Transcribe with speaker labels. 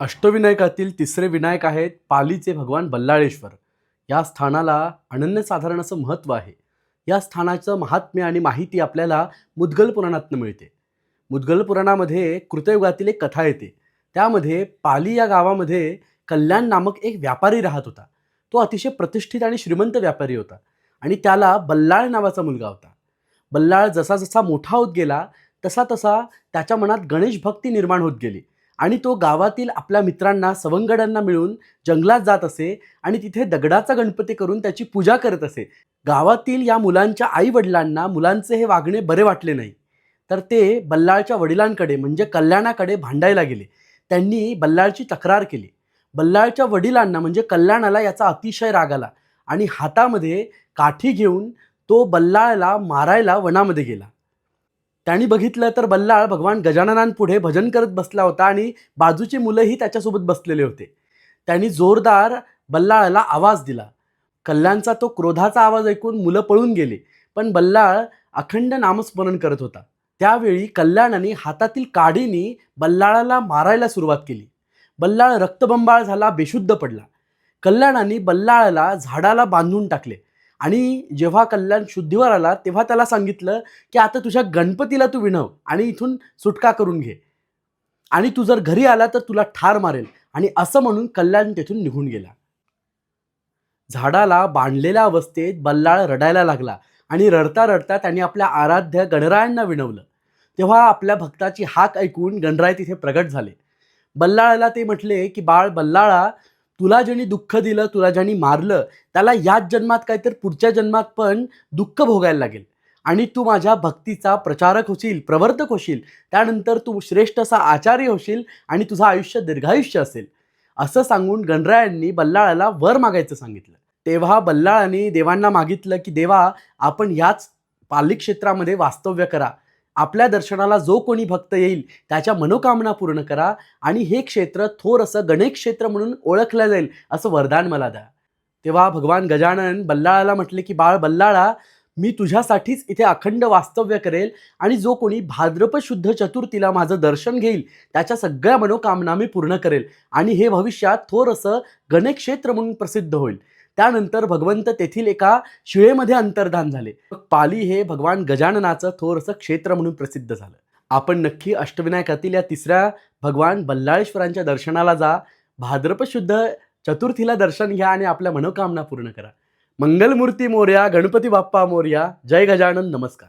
Speaker 1: अष्टविनायकातील तिसरे विनायक आहेत पालीचे भगवान बल्लाळेश्वर. या स्थानाला अनन्यसाधारण असं महत्त्व आहे. या स्थानाचं महात्म्य आणि माहिती आपल्याला मुद्गल पुराणातनं मिळते. मुद्गल पुराणामध्ये कृतयुगातील एक कथा येते. त्यामध्ये पाली या गावामध्ये कल्याण नामक एक व्यापारी राहत होता. तो अतिशय प्रतिष्ठित आणि श्रीमंत व्यापारी होता आणि त्याला बल्लाळ नावाचा मुलगा होता. बल्लाळ जसा जसा मोठा होत गेला तसा तसा त्याच्या मनात गणेश भक्ती निर्माण होत गेली. आणि तो गावातील आपल्या मित्रांना सवंगड्यांना मिळून जंगलात जात असे आणि तिथे दगडाचा गणपती करून त्याची पूजा करत असे. गावातील या मुलांच्या आई वडिलांना मुलांचे हे वागणे बरे वाटले नाही. तर ते बल्लाळच्या वडिलांकडे म्हणजे कल्याणाकडे भांडायला गेले. त्यांनी बल्लाळची तक्रार केली. बल्लाळच्या वडिलांना म्हणजे कल्याणाला याचा अतिशय राग आला आणि हातामध्ये काठी घेऊन तो बल्लाळला मारायला वनामध्ये गेला. त्यांनी बघितलं तर बल्लाळ भगवान गजाननांपुढे भजन करत बसला होता आणि बाजूची मुलंही त्याच्यासोबत बसलेले होते. त्यांनी जोरदार बल्लाळाला आवाज दिला. कल्याणचा तो क्रोधाचा आवाज ऐकून मुलं पळून गेली पण बल्लाळ अखंड नामस्मरण करत होता. त्यावेळी कल्याणाने हातातील काडीने बल्लाळाला मारायला सुरुवात केली. बल्लाळ रक्तबंबाळ झाला बेशुद्ध पडला. कल्याणाने बल्लाळाला झाडाला बांधून टाकले. आणि जेव्हा कल्याण शुद्धीवर आला तेव्हा त्याला सांगितलं की आता तुझ्या गणपतीला तू विणव आणि इथून सुटका करून घे. आणि तू जर घरी आला तर तुला ठार मारेल. आणि असं म्हणून कल्याण तेथून निघून गेला. झाडाला बांधलेल्या अवस्थेत बल्लाळ रडायला लागला आणि रडता रडता त्यांनी आपल्या आराध्य गणरायांना विणवलं. तेव्हा आपल्या भक्ताची हाक ऐकून गणराय तिथे प्रगट झाले. बल्लाळाला ते म्हटले की बाळ बल्लाळा तुला ज्यांनी दुःख दिलं तुला ज्यांनी मारलं त्याला याच जन्मात काय तर पुढच्या जन्मात पण दुःख भोगायला लागेल. आणि तू माझ्या भक्तीचा प्रचारक होशील प्रवर्तक होशील. त्यानंतर तू श्रेष्ठ असा आचार्य होशील आणि तुझं आयुष्य दीर्घायुष्य असेल. असं सांगून गणरायांनी बल्लाळाला वर मागायचं सांगितलं. तेव्हा बल्लाळाने देवांना मागितलं की देवा आपण याच पाली क्षेत्रामध्ये वास्तव्य करा. आपल्या दर्शनाला जो कोणी भक्त येईल त्याच्या मनोकामना पूर्ण करा आणि हे क्षेत्र थोर असं गणेश क्षेत्र म्हणून ओळखलं जाईल असं वरदान मला द्या. तेव्हा भगवान गजानन बल्लाळाला म्हटले की बाळ बल्लाळा मी तुझ्यासाठीच इथे अखंड वास्तव्य करेल आणि जो कोणी भाद्रप शुद्ध चतुर्थीला माझं दर्शन घेईल त्याच्या सगळ्या मनोकामना मी पूर्ण करेल आणि हे भविष्यात थोर असं गणेश क्षेत्र म्हणून प्रसिद्ध होईल. त्यानंतर भगवंत तेथील एका शिळेमध्ये अंतर्धान झाले. पाली हे भगवान गजाननाचं थोर असं क्षेत्र म्हणून प्रसिद्ध झालं. आपण नक्की अष्टविनायकातील या तिसऱ्या भगवान बल्लाळेश्वरांच्या दर्शनाला जा भाद्रपद शुद्ध चतुर्थीला दर्शन घ्या आणि आपल्या मनोकामना पूर्ण करा. मंगलमूर्ती मोर्या गणपती बाप्पा मोर्या जय गजानन नमस्कार.